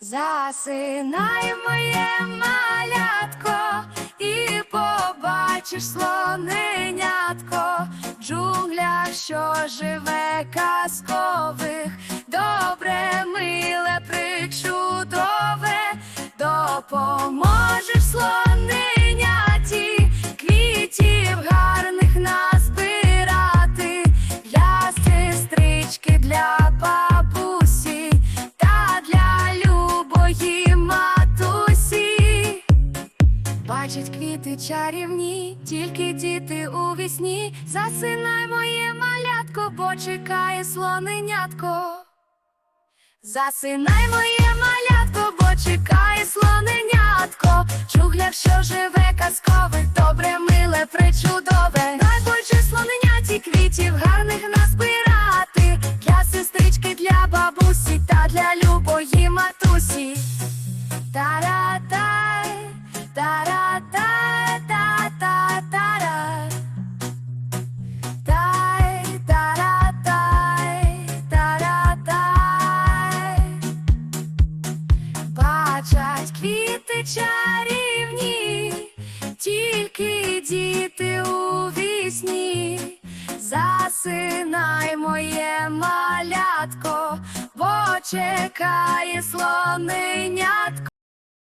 Засинай моє малятко і побачиш слоненятко, в джунглях, що живе казкових, добре, миле, причудове, допоможеш слоненяті, квітів гарних назбирати. Для сестрички, для Бачить квіти чарівні, тільки діти у вісні. Засинай моє малятко, бо чекає слоненятко. Засинай моє малятко, бо чекає слоненятко. Чугляк, що живе казкове, добре, миле, причудове. Дай Боже слоненяті квітів гарних назбирати для сестрички, для бабусі та для любої матусі. Тара-тай, Квіти чарівні, тільки діти у вісні. Засинай моє малятко, бо чекає слоненятко.